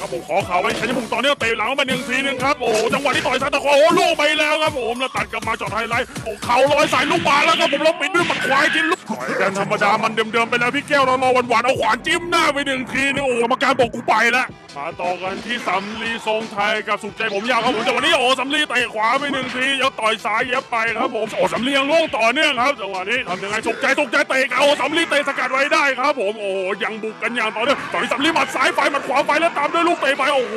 ครับผมขอข่าวไว้ชัยภูมิตอนนี้เตะหลังมาหนึ่งทีหนึงครับโอ้จังหวะที่ต่อยซาตะคโอ้ลูกไปแล้วครับผมแล้วตัดกลับมาจอดไฮไลท์โอ้เข่าลอยใส่ลูกบาลแล้วครับผมแล้วปิดด้วยหมัดควายกินลูก ต่อยกันธรรมดามันเดิมๆไปแล้วพี่แก้วเรารอหวานๆเอาขวานจิ้มหน้าไปหนึ่งทีนึงโอ้กรรมการบอกกูไปแล้วมาต่อกันที่สำลีทรงไทยกับสุขใจผมยาวครับผมจังหวะนี้โอ้สำลีเตะขวาไปหนึ่งทีแล้วต่อยซ้ายเย็บไปครับผมโอ้สำลียังโล่งต่อเนื่องครับจังหวะนี้ทำยังไงสุขใจสุขใจเตะเอาสำลีเตะสกัดไว้ได้ครับ ผมโอ้ยังบุกกันอย่างต่อเนื่องต่อยสำลีหมัดซ้ายไฟหมัดขวาไฟแล้วตามด้วยลูกเตะไปโอ้โห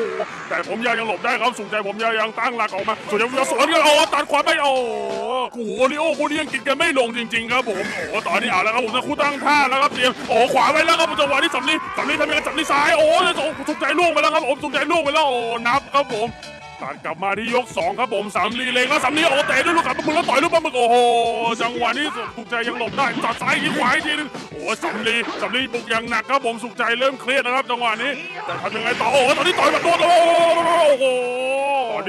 แต่ผมยาวยังหลบได้ครับสุขใจผมยาวยังตั้งหลักออกมาสุขใจผมยาวสวนกันเอาตัดขวาไปโอ้โหโอริโอคู่นี้ยังกินกันไม่ลงจริง ๆ ครับผมโอ้ตอนนี้เอาแล้วครับผมนะคู่ตั้งท่าแล้วครับเตรียมโอ้ขวาไว้แล้วครับผมจังหวะที่สำลีสำลีทำยังไงสำลีซ้ายโอ้ยสุขใจล่วงไปแล้วครับผมสุขใจล่วงไปแล้วโอ้นับครับผมตัดกลับมาที่ยกสองครับผมสามลีเลงแล้วสามลีโอ้เตะด้วยลูกกับมือแล้วต่อยลูกปลาหมึกโอ้โหจังหวะนี้สุขใจยังหลบได้ตัดซ้ายยิงขวาอีกทีนึงโอ้สามลีสามลีบุกอย่างหนักครับผมสุขใจเริ่มเครียดนะครับจังหวะนี้แต่ทำยังไงต่อโอ้ตอนนี้ต่อยมาโดนโอ้โห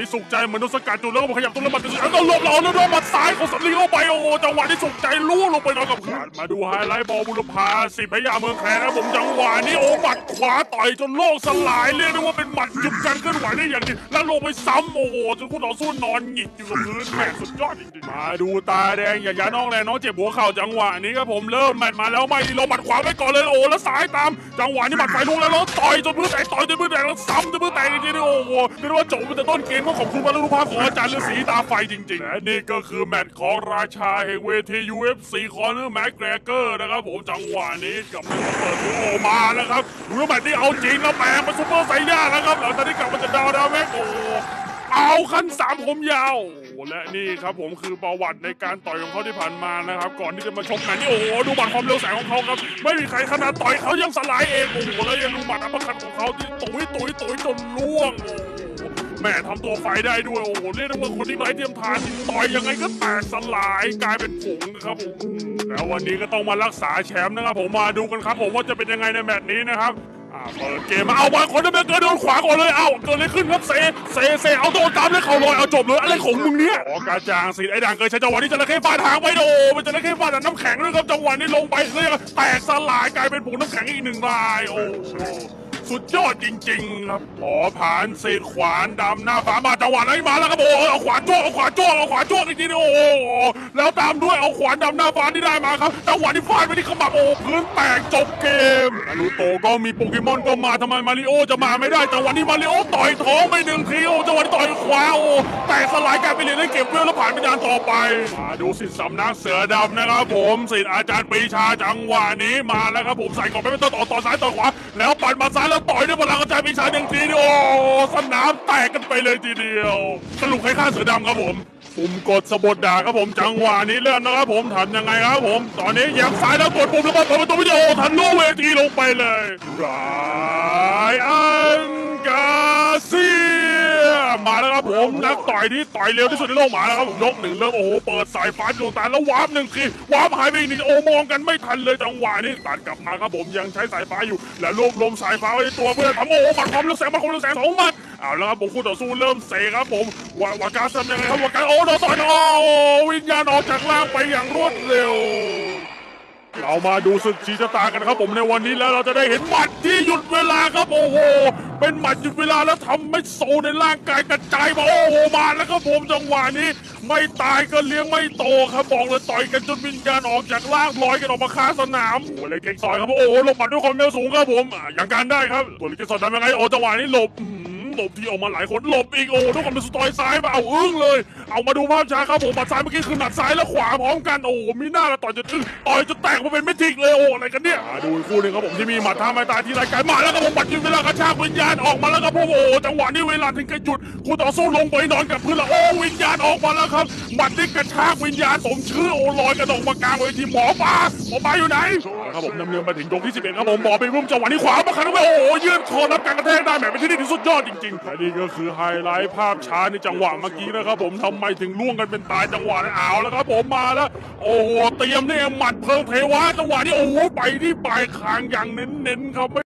นี้สุขใจเหมือนโดนสกัดจุดแล้วก็ขยับตัวแล้วมันแล้วก็หลบเราแล้วด้วยหมัดซ้ายของสามลีเข้าไปโอ้โหจังหวะที่สุขใจลู่ลงไปนอนกับพื้นมาดูไฮไลท์บอลบุรพาสิพยาเมืองแคร์นะผมจังหวะนี้โอ้หมัดขวาต่อยจนโลกสลายเรียกได้ว่าเป็นหมัดหยุดการเคลื่อนไหวได้อย่างดีแล้วลงไปซ้ำโอ้โหจนคู่ต่อสู้นอนหงิดอยู่กับพื้นแม่สุดยอดจริงๆมาดูตาแดงอย่ายาน้องแรงน้องเจ็บหัวเข่าจังหวะนี้ครับผมเริ่มแมตช์มาแล้วไม่ดีลงหมัดขวาไปก่อนเลยโอ้แล้วซ้ายตาม จังหวะนี้หมัดไฟลุกแล้วแล้วต่อยจนมือแตกต่อยจนมือแตกแล้วซ้ำจนมือแตกจริงๆโอ้โหเรียกว่าจบมาแต่ต้นเกมก็ขอบคุณมาลุภาพขออาจารย์ฤาษีตาไฟจริง ๆ และนี่ก็คือแมตช์ของราชาแห่งเวที UFC คอร์เนอร์แม็กแกรเกอร์นะครับผมจังหวะนี้กับมือเปิดตัวโอมาแล้วครับดูแมตช์นี้เอาจริงแล้วแปลงเป็นซุปเปอร์ไซย่าแล้วครับหลังจากที่กลับมาจากดาวดาวแม็กโอ้เอาขั้นสามผมยาวและนี่ครับผมคือประวัติในการต่อยของเขาที่ผ่านมานะครับ ก่อนที่จะมาชกกันนี่โอ้โหดูบัตรความเร็วแสงของเขาครับ ไม่มีใครขนาดต่อยเขายังสลายเองโอ้โหแล้วยังดูบัตรอัปคัตของเขาที่ตุยตุยตุยจนล่วงโอ้ โหแม่ทำตัวไฟได้ด้วยโอ้โหเรียกได้ว่าคนที่ไร้เทียมทานที่ต่อยยังไงก็แตกสลายกลายเป็นผงนะครับผมแล้ววันนี้ก็ต้องมารักษาแชมป์นะครับผมมาดูกันครับผมว่าจะเป็นยังไงในแมตช์นี้นะครับอ่าเปิดเกมมาเอาบางคนจะเป็นเกิดโดนขวาก่อนเลยเอาเกิดอะไรขึ้นครับเซเซเซเอาโดนตามเลยเข่าลอยเอาจบเลยอะไรของมึงเนี่ยออกาจางสิไอ้ด่างเกิดใช้จังหวะนี้จระเข้ฟาดหางไปโอ้เป็นจระเข้ฟาดน้ำแข็งด้วยครับจังหวะนี้ลงไปเลยแตกสลายกลายเป็นผงน้ำแข็งอีกหนึ่งรายโอ้ สุดยอดจริงๆครับขอผ่านเศษขวานดำหน้าฟ้ามาจังหวะนี้มาแล้วครับโอ้เอาขวานจ้วงเอาขวานจ้วงเอาขวานจ้วงอีกทีนึงโอ้โหแล้วตามด้วยเอาขวานดำหน้าฟ้าที่ได้มาครับจังหวะที่ฟาดไปที่ขมับโอ้พื้นแตกจบเกมนารูโตก็มีโปเกมอนก็มาทำไมมาริโอจะมาไม่ได้จังหวะนี้มาริโอต่อยท้องไปหนึ่งทีโอ้จังหวะนี้ต่อยขวาโอ้แตกสลายกลายเป็นเหรียญได้เก็บเรื่องแล้วผ่านไปดานต่อไปมาดูสิทธิสำนักเสือดำนะครับผมสิทธิอาจารย์ปีชาจังหวะนี้มาแล้วครับผมใส่ก่อนไปเป็นต่อต่อต่อซ้ายต่อขวาแล้วปัดมาซ้ายแล้วต่อยด้วยพลังกระจารย์ปรีชาหนึ่งทีนี่โอ้สนามแตกกันไปเลยทีเดียว สรุปใครฆ่าเสือดำครับผมปุ่มกดสะบดด่าครับผมจังหวะนี้เลื่อนนะครับผมทำยังไงครับผม ตอนนี้เหยียบซ้ายแล้วกดปุ่มแล้วก็เปิดประตูวิดีโอทันลุเวทีลงไปเลยไรอันกาเซีย มาแล้วครับผมนักต่อยที่ต่อยเร็วที่สุดในโลกมาแล้วครับผมยกหนึ่งเริ่มโอ้โหเปิดสายฟ้าดวงตาแล้ววาร์ปหนึ่งทีวาร์ปหายไปอีกหนึ่งโอ้มองกันไม่ทันเลยจังหวะนี้ตัดกลับมาครับผมยังใช้สายฟ้าอยู่ และรวบรวมสายฟ้าไว้ในตัวเพื่อทำโอ้โหมัดความเร็วแสงหมัดความเร็วแสงสองหมัดเอาแล้วครับผมคู่ต่อสู้เริ่มเซครับผมวาวาการทำยังไงครับวาการโอ้โดนต่อยโอ้วิญญาณออกจากร่างไปอย่างรวดเร็ว เรามาดูศึกชีชะตากันครับผมในวันนี้แล้วเราจะได้เห็นหมัดที่หยุดเวลาครับโอ้โห เป็นหมัดหยุดเวลาแล้วทำให้โซในร่างกายกระจายมาโอ้โหมาแล้วครับผมจังหวะนี้ ไม่ตายก็เลี้ยงไม่โตครับบอกเลยต่อยกันจนวิญญาณออกจากร่างลอยกันออกมาคาสนามโอ้เลยเก่งซอยครับโอ้โหลงหมัดด้วยความเร็วสูงครับผมอะอย่างการได้ครับตัวลิเกสอนทำยังไงโอ้จังหวะนี้หลบ หลบที่ออกมาหลายคนหลบอีกโอ้ทุกคนเป็นสตล์ซ้ายมาเอาอึ้งเลย เอามาดูภาพช้าครับผมหมัดซ้ายเมื่อกี้คือหมัดซ้ายแล้วขวาพร้อมกันโอ้โหมีหน้าละต่อยจนอึ้งต่อยจนแตกมาเป็นเม็ดทิกเลยโอ้อะไรกันเนี่ยดูคู่นึงครับผมที่มีหมัดท่าไม้ตายที่รายการมาแล้วครับผมหมัดยืนเวลากระชากวิญญาณออกมาแล้วครับผมโอ้จังหวะนี้เวลาถึงกระจุดคู่ต่อสู้ลงไปนอนกับพื้นล้วโอ้วิญญาณออกมาแล้วครับหมัดนี่กระชากวิญญาณสมชื่อโอ้ลอยกระดกมากลางเวทีหมอปลาหมอปลาอยู่ไหนครับผมดำเนินมาถึงยกที่11ครับผมหมอไปรุ่มจังหวะนี้ขวามาคันไปโอ้ยืนคอรับการกระแทกได้แหมเป็นที่นี่ที่สุดยอดจริงๆและนี่ก็คือไฮไลท์ภาพช้าในจังหวะเมื่อกี้นะครับผมทำไมถึงล่วงกันเป็นตายจังหวะนั้นเอาแล้วครับผมมาแล้ว โอ้โหเตรียมเนี่ยหมัดเพลิงเทวะจังหวะนี้โอ้โหไปที่ปลายคางอย่างเน้นๆครับ